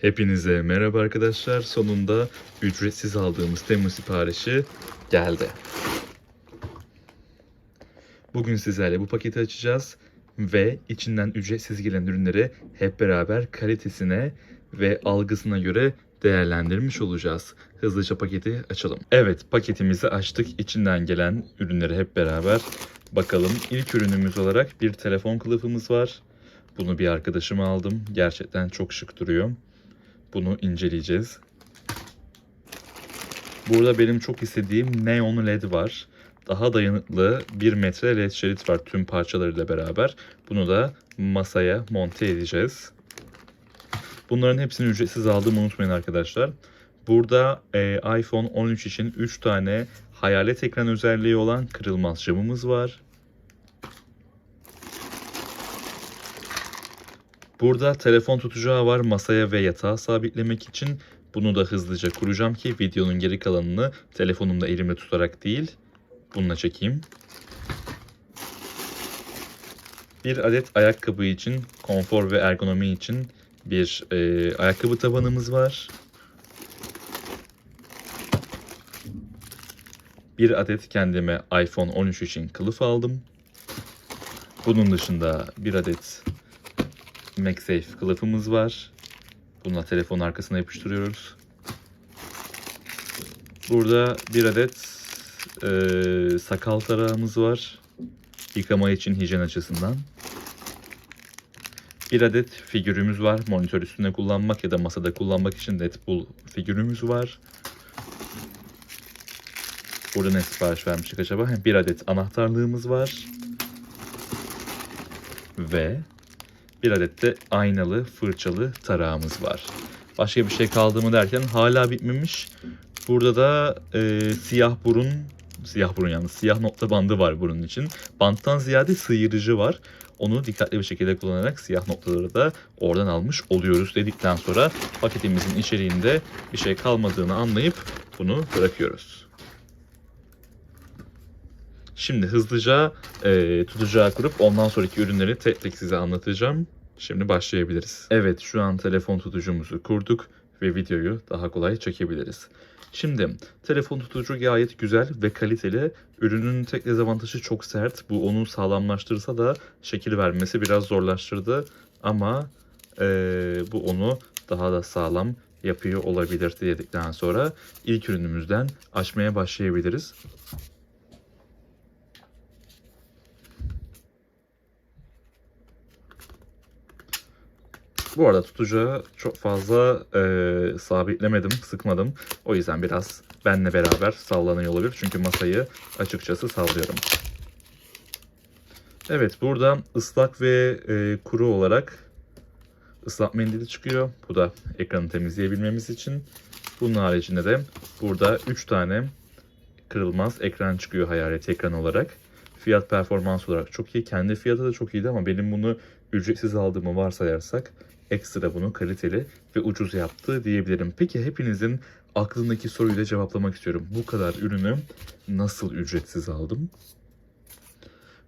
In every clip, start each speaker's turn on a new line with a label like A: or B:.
A: Hepinize merhaba arkadaşlar. Sonunda ücretsiz aldığımız Temmuz siparişi geldi. Bugün sizlerle bu paketi açacağız ve içinden ücretsiz gelen ürünleri hep beraber kalitesine ve algısına göre değerlendirmiş olacağız. Hızlıca paketi açalım. Evet paketimizi açtık. İçinden gelen ürünleri hep beraber bakalım. İlk ürünümüz olarak bir telefon kılıfımız var. Bunu bir arkadaşıma aldım. Gerçekten çok şık duruyor. Bunu inceleyeceğiz. Burada benim çok istediğim neon led var. Daha dayanıklı 1 metre led şerit var tüm parçalarıyla beraber. Bunu da masaya monte edeceğiz. Bunların hepsini ücretsiz aldığımı unutmayın arkadaşlar. Burada e, iPhone 13 için 3 tane hayalet ekran özelliği olan kırılmaz camımız var. Burada telefon tutacağı var masaya ve yatağa sabitlemek için. Bunu da hızlıca kuracağım ki videonun geri kalanını telefonumda elimle tutarak değil, bununla çekeyim. Bir adet ayakkabı için, konfor ve ergonomi için bir e, ayakkabı tabanımız var. Bir adet kendime iPhone 13 için kılıf aldım. Bunun dışında bir adet MagSafe kılıfımız var. Bununla telefon arkasına yapıştırıyoruz. Burada bir adet e, sakal tarağımız var. Yıkama için hijyen açısından. Bir adet figürümüz var. Monitör üstünde kullanmak ya da masada kullanmak için Deadpool figürümüz var. Burada ne sipariş vermiştik acaba? Bir adet anahtarlığımız var. Ve bir adet de aynalı fırçalı tarağımız var. Başka bir şey kaldı mı derken hala bitmemiş. Burada da e, siyah burun, siyah burun yalnız siyah nokta bandı var burun için. Banttan ziyade sıyırıcı var. Onu dikkatli bir şekilde kullanarak siyah noktaları da oradan almış oluyoruz dedikten sonra paketimizin içeriğinde bir şey kalmadığını anlayıp bunu bırakıyoruz. Şimdi hızlıca e, tutacağı kurup ondan sonraki ürünleri tek tek size anlatacağım. Şimdi başlayabiliriz. Evet şu an telefon tutucumuzu kurduk ve videoyu daha kolay çekebiliriz. Şimdi telefon tutucu gayet güzel ve kaliteli. Ürünün tek dezavantajı çok sert. Bu onu sağlamlaştırsa da şekil vermesi biraz zorlaştırdı. Ama e, bu onu daha da sağlam yapıyor olabilir dedikten sonra ilk ürünümüzden açmaya başlayabiliriz. Bu arada tutacağı çok fazla e, sabitlemedim, sıkmadım. O yüzden biraz benle beraber sallanıyor olabilir. Çünkü masayı açıkçası sallıyorum. Evet burada ıslak ve e, kuru olarak ıslak mendili çıkıyor. Bu da ekranı temizleyebilmemiz için. Bunun haricinde de burada 3 tane kırılmaz ekran çıkıyor hayalet ekran olarak. Fiyat performans olarak çok iyi. Kendi fiyatı da çok iyiydi ama benim bunu ücretsiz aldığımı varsayarsak ekstra bunu kaliteli ve ucuz yaptı diyebilirim. Peki hepinizin aklındaki soruyu da cevaplamak istiyorum. Bu kadar ürünü nasıl ücretsiz aldım?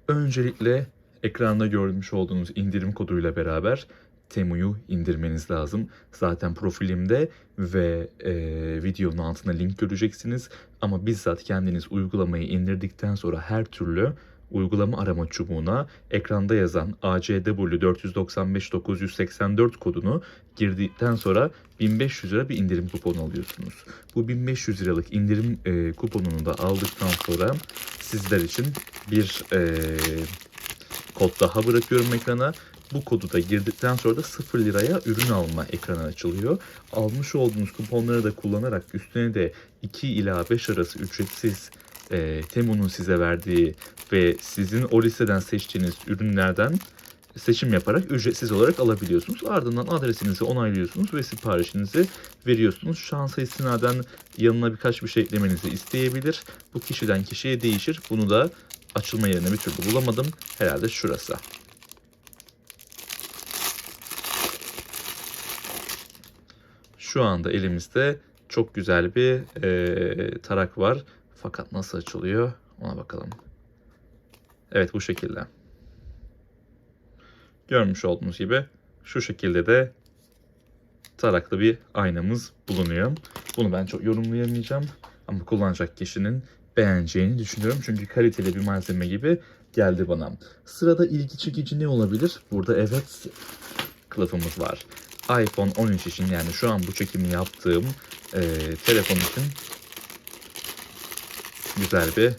A: Öncelikle ekranda görmüş olduğunuz indirim koduyla beraber Temu'yu indirmeniz lazım. Zaten profilimde ve e, videonun altında link göreceksiniz. Ama bizzat kendiniz uygulamayı indirdikten sonra her türlü uygulama arama çubuğuna ekranda yazan ACW 495 984 kodunu girdikten sonra 1500 lira bir indirim kuponu alıyorsunuz. Bu 1500 liralık indirim e, kuponunu da aldıktan sonra sizler için bir e, kod daha bırakıyorum ekrana. Bu kodu da girdikten sonra da 0 liraya ürün alma ekranı açılıyor. Almış olduğunuz kuponları da kullanarak üstüne de 2 ila 5 arası ücretsiz e, Temu'nun size verdiği ve sizin o listeden seçtiğiniz ürünlerden seçim yaparak ücretsiz olarak alabiliyorsunuz. Ardından adresinizi onaylıyorsunuz ve siparişinizi veriyorsunuz. Şansa istinaden yanına birkaç bir şey eklemenizi isteyebilir. Bu kişiden kişiye değişir. Bunu da açılma yerini bir türlü bulamadım. Herhalde şurası. Şu anda elimizde çok güzel bir e, tarak var. Fakat nasıl açılıyor ona bakalım. Evet bu şekilde. Görmüş olduğunuz gibi şu şekilde de taraklı bir aynamız bulunuyor. Bunu ben çok yorumlayamayacağım ama kullanacak kişinin beğeneceğini düşünüyorum. Çünkü kaliteli bir malzeme gibi geldi bana. Sırada ilgi çekici ne olabilir? Burada evet kılıfımız var. iPhone 13 için yani şu an bu çekimi yaptığım e, telefon için güzel bir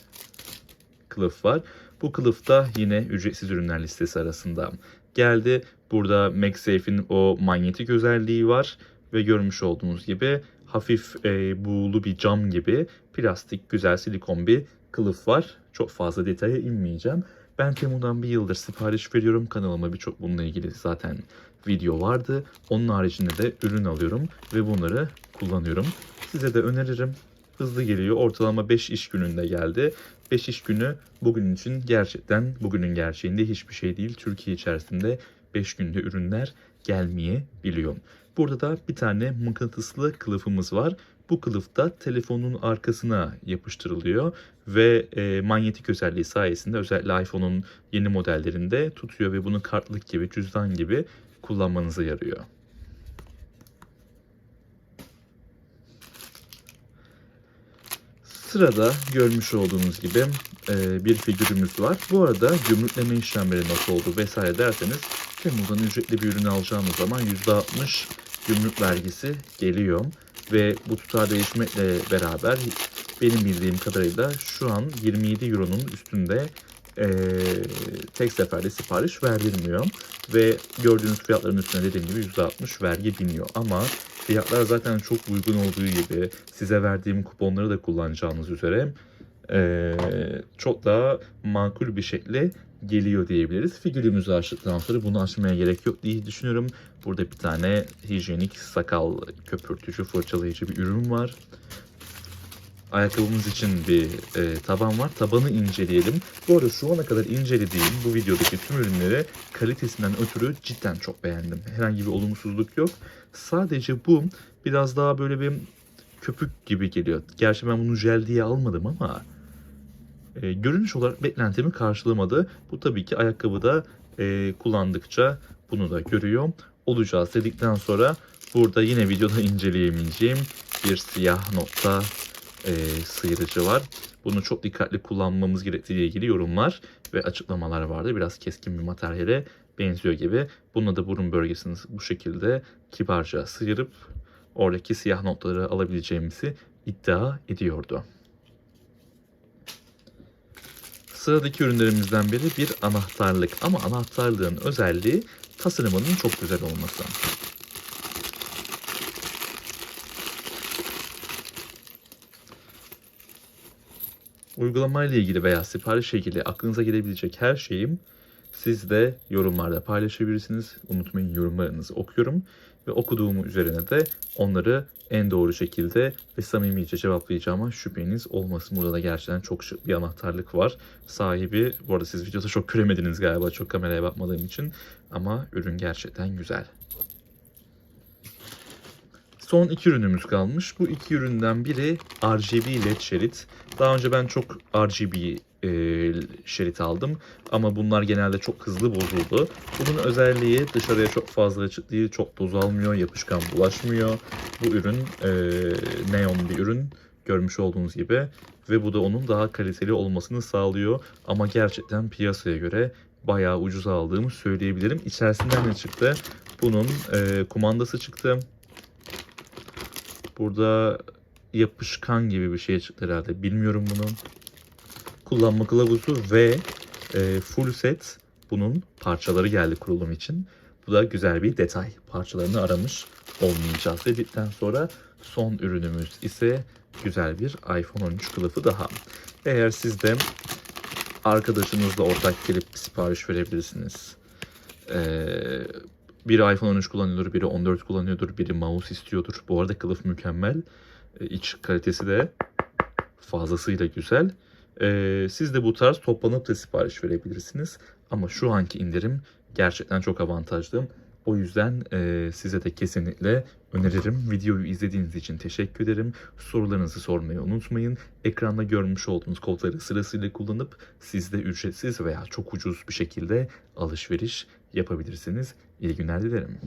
A: kılıf var. Bu kılıf da yine ücretsiz ürünler listesi arasında geldi. Burada MagSafe'in o manyetik özelliği var ve görmüş olduğunuz gibi hafif e, buğulu bir cam gibi plastik güzel silikon bir kılıf var. Çok fazla detaya inmeyeceğim. Ben Temu'dan bir yıldır sipariş veriyorum. Kanalıma birçok bununla ilgili zaten video vardı. Onun haricinde de ürün alıyorum ve bunları kullanıyorum. Size de öneririm. Hızlı geliyor. Ortalama 5 iş gününde geldi. 5 iş günü bugün için gerçekten bugünün gerçeğinde hiçbir şey değil. Türkiye içerisinde 5 günde ürünler gelmeyebiliyor. Burada da bir tane mıknatıslı kılıfımız var. Bu kılıf da telefonun arkasına yapıştırılıyor ve e, manyetik özelliği sayesinde özellikle iPhone'un yeni modellerinde tutuyor ve bunu kartlık gibi, cüzdan gibi kullanmanıza yarıyor. Sırada görmüş olduğunuz gibi e, bir figürümüz var. Bu arada gümrükleme işlemleri nasıl oldu vesaire derseniz Temmuz'dan ücretli bir ürün alacağınız zaman %60 gümrük vergisi geliyor. Ve bu tutar değişmekle beraber benim bildiğim kadarıyla şu an 27 Euro'nun üstünde e, tek seferde sipariş verdirmiyor. Ve gördüğünüz fiyatların üstüne dediğim gibi %60 vergi biniyor. Ama fiyatlar zaten çok uygun olduğu gibi size verdiğim kuponları da kullanacağınız üzere e, çok daha makul bir şekilde geliyor diyebiliriz. Figürümüzü açtıktan sonra bunu açmaya gerek yok diye düşünüyorum. Burada bir tane hijyenik sakal köpürtücü fırçalayıcı bir ürün var. Ayakkabımız için bir e, taban var. Tabanı inceleyelim. Bu arada şu ana kadar incelediğim bu videodaki tüm ürünleri kalitesinden ötürü cidden çok beğendim. Herhangi bir olumsuzluk yok. Sadece bu biraz daha böyle bir köpük gibi geliyor. Gerçi ben bunu jel diye almadım ama e, görünüş olarak beklentimi karşılamadı. Bu tabii ki ayakkabıda e, kullandıkça bunu da görüyor olacağız dedikten sonra burada yine videoda inceleyemeyeceğim bir siyah nokta e, sıyırıcı var. Bunu çok dikkatli kullanmamız gerektiği ile ilgili yorumlar ve açıklamalar vardı. Biraz keskin bir materyale benziyor gibi. Bununla da burun bölgesini bu şekilde kibarca sıyırıp oradaki siyah notları alabileceğimizi iddia ediyordu. Sıradaki ürünlerimizden biri bir anahtarlık ama anahtarlığın özelliği tasarımının çok güzel olması. Uygulamayla ilgili veya siparişle ilgili aklınıza gelebilecek her şeyim siz de yorumlarda paylaşabilirsiniz. Unutmayın yorumlarınızı okuyorum ve okuduğum üzerine de onları en doğru şekilde ve samimice cevaplayacağıma şüpheniz olmasın. Burada da gerçekten çok şık bir anahtarlık var. Sahibi, bu arada siz videoda çok göremediniz galiba çok kameraya bakmadığım için ama ürün gerçekten güzel. Son iki ürünümüz kalmış. Bu iki üründen biri RGB LED şerit. Daha önce ben çok RGB e, şerit aldım. Ama bunlar genelde çok hızlı bozuldu. Bunun özelliği dışarıya çok fazla açık değil. Çok toz almıyor, yapışkan bulaşmıyor. Bu ürün e, neon bir ürün. Görmüş olduğunuz gibi. Ve bu da onun daha kaliteli olmasını sağlıyor. Ama gerçekten piyasaya göre bayağı ucuz aldığımı söyleyebilirim. İçerisinden ne çıktı? Bunun e, kumandası çıktı. Burada yapışkan gibi bir şey çıktı herhalde. Bilmiyorum bunu. Kullanma kılavuzu ve e, full set bunun parçaları geldi kurulum için. Bu da güzel bir detay. Parçalarını aramış olmayacağız dedikten sonra son ürünümüz ise güzel bir iPhone 13 kılıfı daha. Eğer siz de arkadaşınızla ortak gelip sipariş verebilirsiniz. Ee, biri iPhone 13 kullanıyordur, biri 14 kullanıyordur, biri mouse istiyordur. Bu arada kılıf mükemmel. Ee, iç kalitesi de fazlasıyla güzel. Ee, siz de bu tarz toplanıp da sipariş verebilirsiniz. Ama şu anki indirim gerçekten çok avantajlı. O yüzden e, size de kesinlikle öneririm. Videoyu izlediğiniz için teşekkür ederim. Sorularınızı sormayı unutmayın. Ekranda görmüş olduğunuz kodları sırasıyla kullanıp siz de ücretsiz veya çok ucuz bir şekilde alışveriş yapabilirsiniz. İyi günler dilerim.